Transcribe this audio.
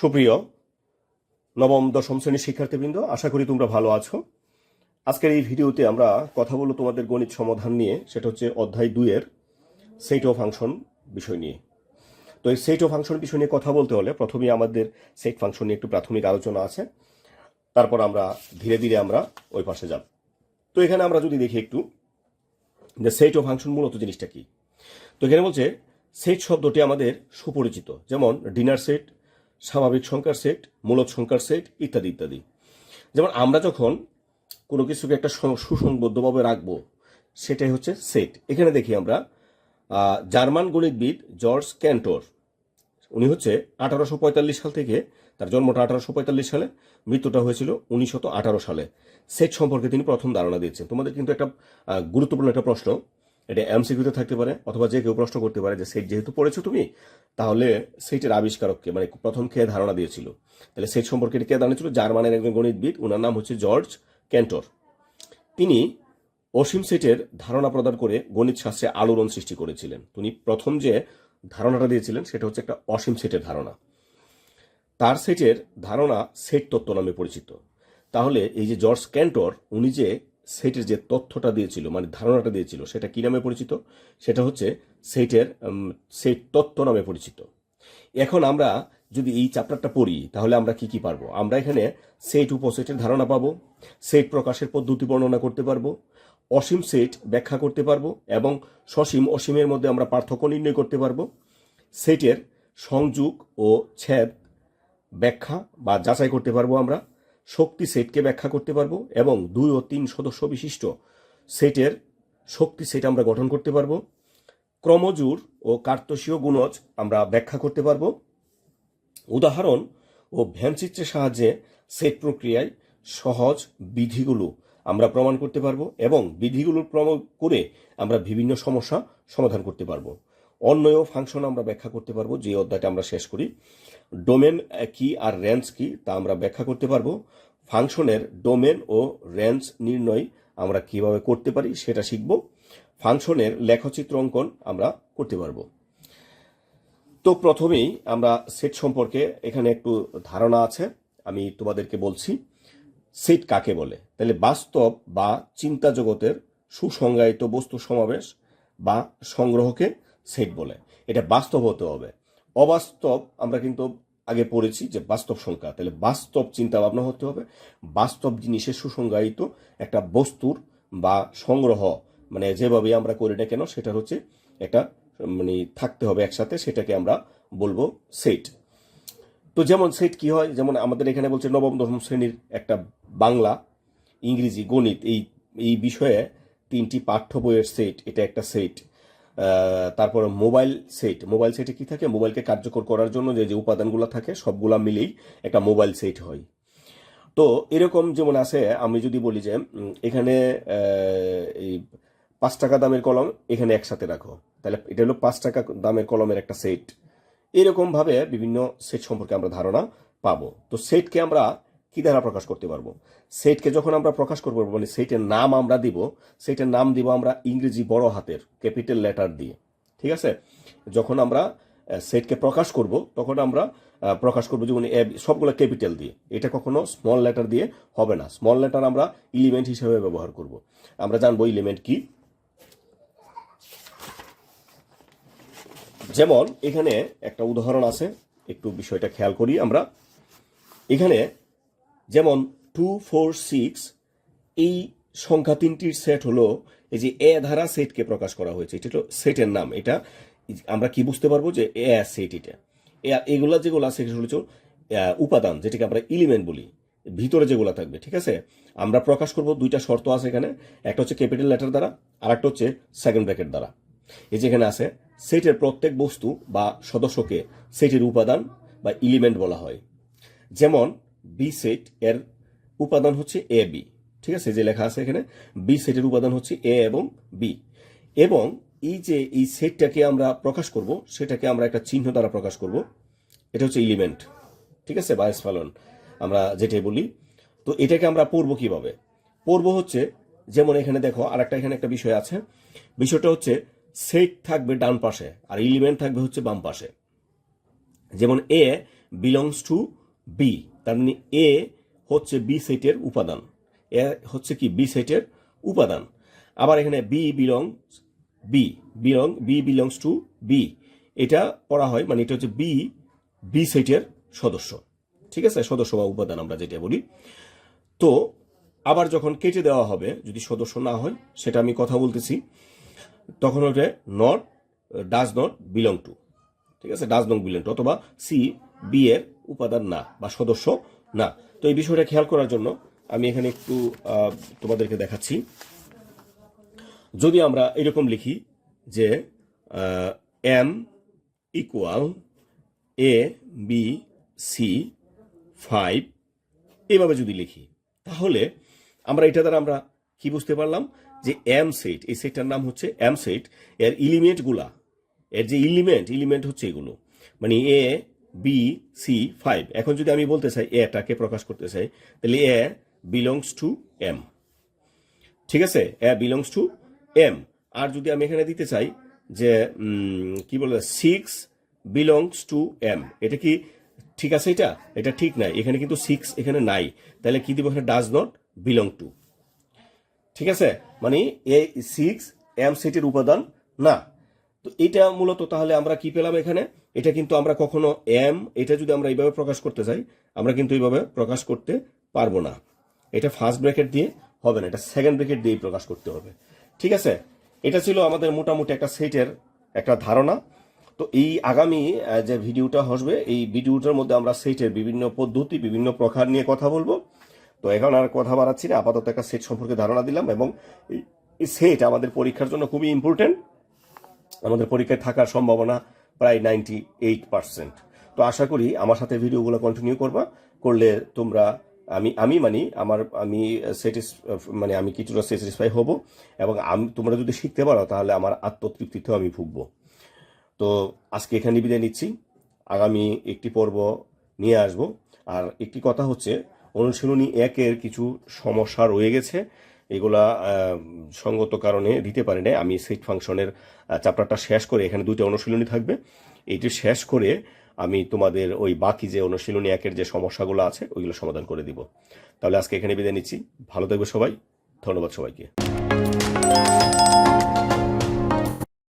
সুপ্রিয় নবম, দশম শ্রেণির শিক্ষার্থীবৃন্দ, আশা করি তোমরা ভালো আছো। আজকের এই ভিডিওতে আমরা কথা বলব তোমাদের গণিত সমাধান নিয়ে, সেটা হচ্ছে অধ্যায় দুইয়ের সেট ও ফাংশন বিষয় নিয়ে। তো এই সেট ও ফাংশন বিষয় নিয়ে কথা বলতে হলে প্রথমেই আমাদের সেট ফাংশন নিয়ে একটু প্রাথমিক আলোচনা আছে, তারপর আমরা ধীরে ধীরে আমরা ওই পাশে যাব। তো এখানে আমরা যদি দেখি একটু যে সেট ও ফাংশন মূলত জিনিসটা কি। তো এখানে বলছে সেট শব্দটি আমাদের সুপরিচিত, যেমন ডিনার সেট স্বাভাবিক সংখ্যার সেট মূলত সংখ্যার সেট ইত্যাদি ইত্যাদি। যেমন আমরা যখন কোনো কিছুকে একটা সুসংবদ্ধভাবে রাখব, সেটাই হচ্ছে সেট এখানে দেখি আমরা জার্মান গণিতবিদ জর্জ ক্যান্টোর, উনি হচ্ছে আঠারোশো পঁয়তাল্লিশ সাল থেকে, তার জন্মটা আঠারোশো পঁয়তাল্লিশ সালে, মৃত্যুটা হয়েছিল উনিশশত আঠারো সালে। সেট সম্পর্কে তিনি প্রথম ধারণা দিয়েছেন। তোমাদের কিন্তু একটা গুরুত্বপূর্ণ একটা প্রশ্ন। এটা এমসিকিউতে থাকতে পারে অথবা যে কেউ প্রশ্ন করতে পারে যে, সেট যেহেতু পড়েছো তুমি, তাহলে সেটের আবিষ্কারককে মানে প্রথম কে ধারণা দিয়েছিল? তাহলে সেট সম্পর্কে কে ধারণা ছিল জার্মানের একজন গণিতবিদ ওনার নাম হচ্ছে জর্জ ক্যান্টর। তিনি অসীম সেটের ধারণা প্রদান করে গণিত শাস্ত্রে আলোড়ন সৃষ্টি করেছিলেন। তিনি প্রথম যে ধারণাটা দিয়েছিলেন, সেটা হচ্ছে একটা অসীম সেটের ধারণা। তার সেটের ধারণা সেট তত্ত্ব নামে পরিচিত। তাহলে এই যে জর্জ ক্যান্টর, উনি যে সেটের যে তথ্যটা দিয়েছিল মানে ধারণাটা দিয়েছিল সেটা কি নামে পরিচিত? সেটা হচ্ছে সেটের উম, সেট তত্ত্ব নামে পরিচিত। এখন আমরা যদি এই চ্যাপ্টারটা পড়ি তাহলে আমরা কি কি পারব? আমরা এখানে সেট উপসেটের ধারণা পাবো সেট প্রকাশের পদ্ধতি বর্ণনা করতে পারব অসীম সেট ব্যাখ্যা করতে পারব এবং সসীম অসীমের মধ্যে আমরা পার্থক্য নির্ণয় করতে পারব। সেটের সংযোগ ও ছেদ ব্যাখ্যা বা যাচাই করতে পারব আমরা। শক্তি সেটকে ব্যাখ্যা করতে পারব এবং দুই ও তিন সদস্য বিশিষ্ট সেটের শক্তি সেট আমরা গঠন করতে পারব। ক্রমজুর ও কার্তসীয় গুণজ আমরা ব্যাখ্যা করতে পারব। উদাহরণ ও ভ্যানচিত্রের সাহায্যে সেট প্রক্রিয়ায় সহজ বিধিগুলো আমরা প্রমাণ করতে পারব এবং বিধিগুলোর প্রমাণ করে আমরা বিভিন্ন সমস্যা সমাধান করতে পারব। অন্যয় ফাংশন আমরা ব্যাখ্যা করতে পারব, যে অধ্যায়টা আমরা শেষ করি। ডোমেন কি আর রেঞ্জ কি, তা আমরা ব্যাখ্যা করতে পারব। ফাংশনের ডোমেন ও রেঞ্জ নির্ণয় আমরা কীভাবে করতে পারি সেটা শিখব। ফাংশনের লেখচিত্র অঙ্কন আমরা করতে পারব। তো প্রথমেই আমরা সেট সম্পর্কে এখানে একটু ধারণা আছে, আমি তোমাদেরকে বলছি সেট কাকে বলে? তাহলে বাস্তব বা চিন্তা জগতের সুসংজ্ঞায়িত বস্তু সমাবেশ বা সংগ্রহকে সেট বলে। এটা বাস্তব হতে হবে। অবাস্তব আমরা কিন্তু আগে পড়েছি যে বাস্তব সংখ্যা। তাহলে বাস্তব চিন্তা ভাবনা হতে হবে। বাস্তব জিনিসের সুসংজ্ঞায়িত একটা বস্তুর বা সংগ্রহ মানে যেভাবে আমরা করি না কেন, সেটা হচ্ছে একটা মানে থাকতে হবে একসাথে, সেটাকে আমরা বলব সেট। তো যেমন সেট কি হয়? যেমন আমাদের এখানে বলছে নবম, দশম শ্রেণির একটা বাংলা, ইংরেজি, গণিত, এই এই বিষয়ে তিনটি পাঠ্য বইয়ের সেট, এটা একটা সেট। তারপর মোবাইল সেট। মোবাইল সেটে কি থাকে? মোবাইলকে কার্যকর করার জন্য যে যে উপাদানগুলো থাকে, সবগুলা মিলেই একটা মোবাইল সেট হয়। তো এরকম যেমন আছে, আমি যদি বলি যে এখানে এই পাঁচ টাকা দামের কলম এখানে একসাথে রাখো। তাহলে এটা হলো পাঁচ টাকা দামের কলমের একটা সেট। এরকমভাবে বিভিন্ন সেট সম্পর্কে আমরা ধারণা পাবো। তো সেটকে আমরা কি দ্বারা প্রকাশ করতে পারব? সেটকে যখন আমরা প্রকাশ করব মানে সেটের নাম আমরা দিব, সেটের নাম দিব আমরা ইংরেজি বড় হাতের, ক্যাপিটাল লেটার দিয়ে। ঠিক আছে? যখন আমরা সেটকে প্রকাশ করব, তখন আমরা প্রকাশ করব যেমন সবগুলো ক্যাপিটাল দিয়ে। এটা কখনো স্মল লেটার দিয়ে হবে না। স্মল লেটার আমরা ইলিমেন্ট হিসেবে ব্যবহার করব। আমরা জানব ইলিমেন্ট কি। যেমন, এখানে একটা উদাহরণ আছে, একটু বিষয়টা খেয়াল করি আমরা। এখানে যেমন টু ফোর সিক্স এই সংখ্যা তিনটির সেট হলো এই যে এ ধারা সেটকে প্রকাশ করা হয়েছে। এটা হলো সেটের নাম। এটা আমরা কি বুঝতে পারব যে এ সেট এটা? এগুলা যেগুলো আছে, সেগুলো হচ্ছে উপাদান, যেটাকে আমরা এলিমেন্ট বলি। ভিতরে যেগুলো থাকবে, ঠিক আছে? আমরা প্রকাশ করব দুইটা শর্ত আছে এখানে। একটা হচ্ছে ক্যাপিটাল লেটার দ্বারা আর একটা হচ্ছে সেকেন্ড ব্র্যাকেট দ্বারা। এই যে এখানে আছে সেটের প্রত্যেক বস্তু বা সদস্যকে সেটের উপাদান বা এলিমেন্ট বলা হয়। যেমন বি সেট এর উপাদান হচ্ছে এ বি ঠিক আছে? যে লেখা আছে এখানে বি সেটের উপাদান হচ্ছে এ এবং বি এবং এই যে এই সেটটাকে আমরা প্রকাশ করব, সেটাকে আমরা একটা চিহ্ন দ্বারা প্রকাশ করব। এটা হচ্ছে এলিমেন্ট ঠিক আছে? বা স্ফলন আমরা যেটাই বলি। তো এটাকে আমরা পড়ব কীভাবে? পড়ব হচ্ছে, যেমন এখানে দেখো আর একটা এখানে একটা বিষয় আছে। বিষয়টা হচ্ছে সেট থাকবে ডান পাশে, আর এলিমেন্ট থাকবে হচ্ছে বাম পাশে। যেমন এ বিলংস টু বি তার মানে এ হচ্ছে বি সেটের উপাদান। এ হচ্ছে কি? বি সেটের উপাদান। আবার এখানে B belong B belong B belongs to B এটা পড়া হয় মানে এটা হচ্ছে বি বি সেটের সদস্য। ঠিক আছে? সদস্য বা উপাদান আমরা যেটা বলি। তো আবার যখন কেটে দেওয়া হবে, যদি সদস্য না হয়, সেটা আমি কথা বলতেছি, তখন ওটা not does not belong to ঠিক আছে? ডাজ নট বিলং টু অথবা সি বি এর উপাদান না, বা সদস্য না। তো এই বিষয়টা খেয়াল করার জন্য আমি এখানে একটু তোমাদেরকে দেখাচ্ছি। যদি আমরা এরকম লিখি যে M equal A B C five এভাবে যদি লিখি, তাহলে আমরা এটা দ্বারা আমরা কি বুঝতে পারলাম যে এম সেট এই সেটটার নাম হচ্ছে এম সেট এর ইলিমেন্টগুলা এর যে ইলিমেন্ট ইলিমেন্ট হচ্ছে এগুলো। মানে এ বি সি ফাইভ এখন যদি আমি বলতে চাই এটাকে প্রকাশ করতে চাই, তাহলে এ বিলংস টু এম ঠিক আছে? এ বিলংস টু এম আর যদি আমি এখানে দিতে চাই যে কি বলে সিক্স বিলংস টু এম এটা কি ঠিক আছে এটা? এটা ঠিক নাই। এখানে কিন্তু সিক্স এখানে নাই। তাহলে কি দিব এখানে? ডাজ নট বিলং টু ঠিক আছে? মানে এ সিক্স এম সেটের উপাদান না। তো এটা মূলত তাহলে আমরা কি পেলাম এখানে? এটা কিন্তু আমরা কখনো এম এটা যদি আমরা এইভাবে প্রকাশ করতে চাই আমরা কিন্তু এইভাবে প্রকাশ করতে পারব না। এটা ফার্স্ট ব্র্যাকেট দিয়ে হবে না, এটা সেকেন্ড ব্র্যাকেট দিয়েই প্রকাশ করতে হবে। ঠিক আছে? এটা ছিল আমাদের মোটামুটি একটা সেটের একটা ধারণা। তো এই আগামী যে ভিডিওটা আসবে, এই ভিডিওটার মধ্যে আমরা সেটের বিভিন্ন পদ্ধতি, বিভিন্ন প্রকার নিয়ে কথা বলব। তো এখন আর কথা বাড়াচ্ছি না, আপাতত একটা সেট সম্পর্কে ধারণা দিলাম এবং এই সেট আমাদের পরীক্ষার জন্য খুবই ইম্পর্টেন্ট আমাদের পরীক্ষায় থাকার সম্ভাবনা প্রায় নাইনটি এইট পার্সেন্ট তো আশা করি আমার সাথে ভিডিওগুলো কন্টিনিউ করবা। করলে তোমরা, আমি আমি মানি আমার, আমি স্যাটিস মানে আমি কিছুটা স্যাটিসফাই হব এবং আমি তোমরা যদি শিখতে পারো তাহলে আমার আত্মতৃপ্তিতেও আমি ভুগব। তো আজকে এখানে বিদায় নিচ্ছি। আগামী একটি পর্ব নিয়ে আসব। আর একটি কথা হচ্ছে, অনুশীলনী একের কিছু সমস্যা রয়ে গেছে। এগুলা সঙ্গত কারণে দিতে পারি নাই। আমি সেট ফাংশনের চ্যাপ্টারটা শেষ করে এখানে দুইটা অনুশীলনী থাকবে। এটি শেষ করে আমি তোমাদের ওই বাকি যে অনুশীলনী একের যে সমস্যাগুলো আছে, ওইগুলো সমাধান করে দিব। তাহলে আজকে এখানে বিদায় নিচ্ছি। ভালো থাকবে সবাই। ধন্যবাদ সবাইকে।